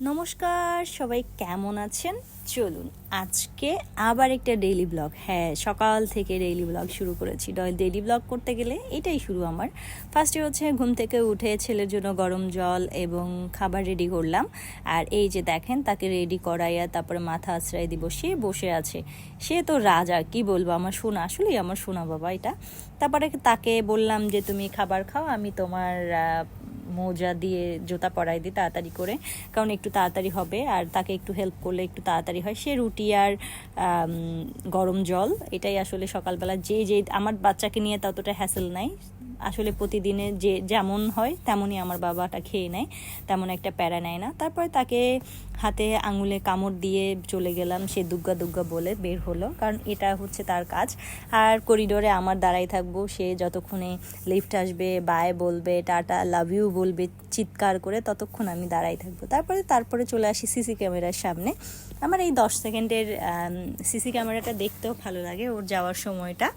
নমস্কার, সবাই কেমন আছেন? চলুন আজকে আবার একটা ডেইলি ব্লগ হ্যাঁ সকাল থেকে ডেইলি ব্লগ শুরু করেছি। ডেইলি ব্লগ করতে গেলে এটাই শুরু আমার। ফার্স্টে হচ্ছে ঘুম থেকে উঠে ছেলের জন্য গরম জল এবং খাবার রেডি করলাম। আর এই যে দেখেন, তাকে রেডি করাইয়া তারপরে মাথা আশ্রয় দিব। সে বসে আছে। সে তো রাজা, কি বলব? আমার শোনা আসলেই আমার শোনা বাবা এটা। তারপরে তাকে বললাম যে, তুমি খাবার খাও, আমি তোমার মোজা দিয়ে জুতা পরাই দিই তাড়াতাড়ি করে, কারণ একটু তাড়াতাড়ি হবে আর তাকে একটু হেল্প করলে একটু তাড়াতাড়ি হয়। সে রুটি আর গরম জল, এটাই আসলে সকালবেলা যে যে, আমার বাচ্চাকে নিয়ে ততটা হ্যাসেল নাই। আসলে প্রতিদিনে যে যেমন হয়, তেমনই আমার বাবাটা খেয়ে নেয়, তেমন একটা প্যারা নেয় না। তারপরে তাকে হাতে আঙুলে কামড় দিয়ে চলে গেলাম, সে দুগ্গা দুগ্গা বলে বের হলো, কারণ এটা হচ্ছে তার কাজ। আর করিডোরে আমার দাঁড়াই থাকব, সে যতক্ষণে লিফট আসবে, বাই বলবে, টাটা, লাভ ইউ বলবে, চিৎকার করে ততক্ষণ আমি দাঁড়াই থাকব। তারপরে তারপরে চলে আসি সিসি ক্যামেরার সামনে। আমার এই দশ সেকেন্ডের সিসি ক্যামেরাটা দেখতেও ভালো লাগে ওর যাওয়ার সময়টা।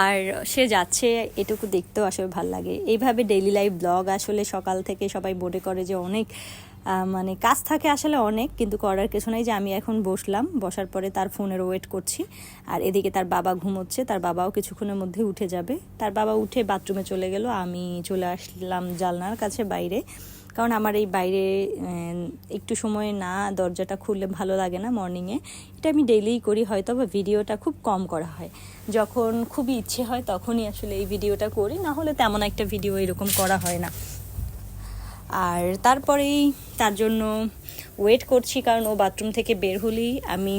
আর সে যাচ্ছে, এটুকু দেখতেও আসলে ভালো লাগে। এইভাবে ডেইলি লাইফ ব্লগ আসলে সকাল থেকে সবাই মনে করে যে অনেক মানে কাজ থাকে আসলে অনেক, কিন্তু করার কিছু নাই যে আমি এখন বসলাম, বসার পরে তার ফোনের ওয়েট করছি। আর এদিকে তার বাবা ঘুমোচ্ছে, তার বাবাও কিছুক্ষণের মধ্যে উঠে যাবে। তার বাবা উঠে বাথরুমে চলে গেল, আমি চলে আসলাম জালনার কাছে বাইরে। কারণ আমার এই বাইরে একটু সময় না, দরজাটা খুললে ভালো লাগে না মর্নিংয়ে এটা আমি ডেইলিই করি, হয়তো বা ভিডিওটা খুব কম করা হয়। যখন খুবই ইচ্ছে হয় তখনই আসলে এই ভিডিওটা করি না হলে তেমন একটা ভিডিও এরকম করা হয় না। আর তারপরেই তার জন্য ওয়েট করছি, কারণ ও বাথরুম থেকে বের হলেই আমি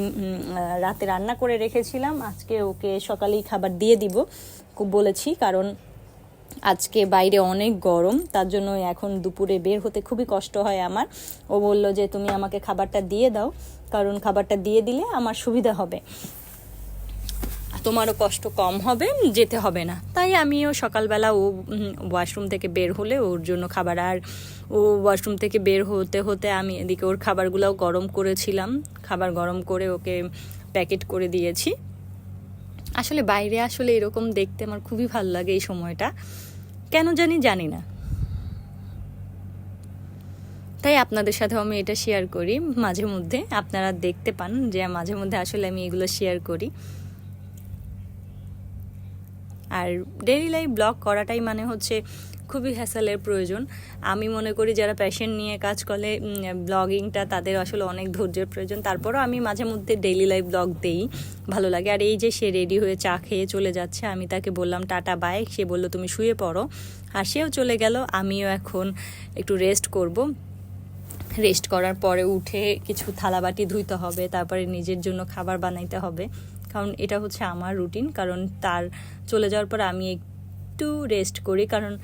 রাতে রান্না করে রেখেছিলাম। আজকে ওকে সকালেই খাবার দিয়ে দিব বলেছি, কারণ আজকে বাইরে অনেক গরম, তার জন্য এখন দুপুরে বের হতে খুবই কষ্ট হয় আমার। ও বলল যে, তুমি আমাকে খাবারটা দিয়ে দাও, কারণ খাবারটা দিয়ে দিলে আমার সুবিধা হবে। তোমারও কষ্ট কম হবে, যেতে হবে না। তাই আমিও সকালবেলা ও ওয়াশরুম থেকে বের হলে ওর জন্য খাবার। আর ও ওয়াশরুম থেকে বের হতে হতে আমি এদিকে ওর খাবারগুলোও গরম করেছিলাম। খাবার গরম করে ওকে প্যাকেট করে দিয়েছি। আসলে বাইরে আসলে এরকম দেখতে আমার খুবই ভালো লাগে এই সময়টা। কেন জানি জানি না। তাই আপনাদের সাথেও আমি এটা শেয়ার করি মাঝে মধ্যে। আপনারা দেখতে পান যে মাঝে মধ্যে আসলে আমি এগুলো শেয়ার করি। আর ডেইলি লাইফ ব্লগ করাটাই মানে হচ্ছে খুবই হ্যাসেলের প্রয়োজন। আমি মনে করি যারা প্যাশন নিয়ে কাজ করে ব্লগিংটা তাদের আসলে অনেক ধৈর্যের প্রয়োজন। তারপরও আমি মাঝে মধ্যে ডেইলি লাইফ ব্লগ দেই, ভালো লাগে। আর এই যে সে রেডি হয়ে চা খেয়ে চলে যাচ্ছে, আমি তাকে বললাম, টাটা বাই সে বলল, তুমি শুয়ে পড়ো। আর সেও চলে গেল। আমিও এখন একটু রেস্ট করব। রেস্ট করার পরে উঠে কিছু থালাবাটি ধুইতে হবে, তারপরে নিজের জন্য খাবার বানাইতে হবে। কারণ এটা হচ্ছে আমার রুটিন কারণ তার চলে যাওয়ার পর আমি একটু রেস্ট করি। কারণ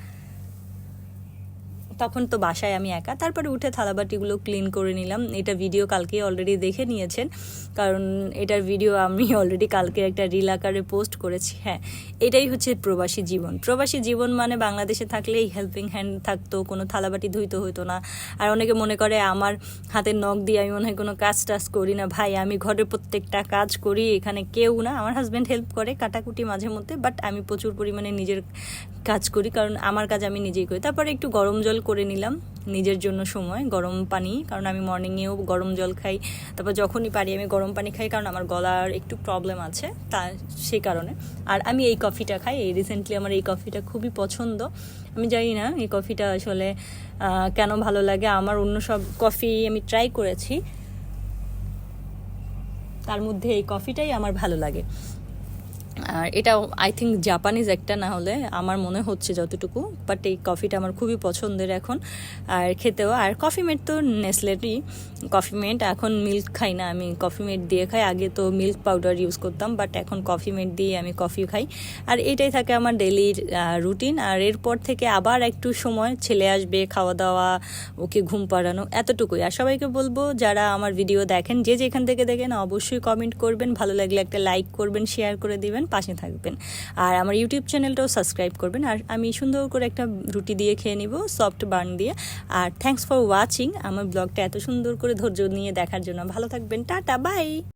তখন তো বাসায় আমি একা। তারপরে উঠে থালাবাটিগুলো ক্লিন করে নিলাম। এটা ভিডিও কালকে অলরেডি দেখে নিয়েছেন। কারণ এটার ভিডিও আমি অলরেডি কালকে একটা রিল আকারে পোস্ট করেছি। হ্যাঁ এটাই হচ্ছে প্রবাসী জীবন। প্রবাসী জীবন মানে বাংলাদেশে থাকলে এই হেল্পিং হ্যান্ড থাকতো, কোনো থালাবাটি ধুইতে হতো না। আর অনেকে মনে করে, আমার হাতের নখ দিয়ে আমি মনে হয় কোনো কাজ টাজ করি না। ভাই, আমি ঘরের প্রত্যেকটা কাজ করি, এখানে কেউ না। আমার হাজব্যান্ড হেল্প করে কাটাকুটি মাঝে মধ্যে বাট আমি প্রচুর পরিমাণে নিজের কাজ করি, কারণ আমার কাজ আমি নিজেই করি। তারপরে একটু গরম জল করে নিলাম নিজের জন্য সময়, গরম পানি, কারণ আমি মর্নিংয়েও গরম জল খাই। তারপর যখনই পারি আমি গরম পানি খাই, কারণ আমার গলার একটু প্রবলেম আছে তা সেই কারণে। আর আমি এই কফিটা খাই, এই রিসেন্টলি আমার এই কফিটা খুবই পছন্দ। আমি জানি না এই কফিটা আসলে কেন ভালো লাগে, আমার অন্য সব কফি আমি ট্রাই করেছি। তার মধ্যে এই কফিটাই আমার ভালো লাগে। আর এটা আই থিঙ্ক জাপানিজ একটা না হলে আমার মনে হচ্ছে যতটুকু বাট এই কফিটা আমার খুবই পছন্দের এখন। আর খেতেও, আর কফি মেড তো নেসলেরই কফি মেড এখন মিল্ক খাই না আমি। কফি মেড দিয়ে খাই। আগে তো মিল্ক পাউডার ইউজ করতাম বাট এখন কফি মেড দিয়ে আমি কফি খাই। আর এটাই থাকে আমার ডেলির রুটিন আর এরপর থেকে আবার একটু সময় ছেলে আসবে খাওয়া দাওয়া ওকে ঘুম পাড়ানো, এতটুকুই। আর সবাইকে বলব, যারা আমার ভিডিও দেখেন, যে যেখান থেকে দেখেন, অবশ্যই কমেন্ট করবেন। ভালো লাগলে একটা লাইক করবেন শেয়ার করে দিবেন। পাশে থাকবেন। আর আমার ইউটিউব চ্যানেলটাও সাবস্ক্রাইব করবেন। আর আমি সুন্দর করে একটা রুটি দিয়ে খেয়ে নিব সফট বার্ন দিয়ে। আর থ্যাংকস ফর ওয়াচিং আমার ব্লগটা এত সুন্দর করে ধৈর্য নিয়ে দেখার জন্য। ভালো থাকবেন। Tata bye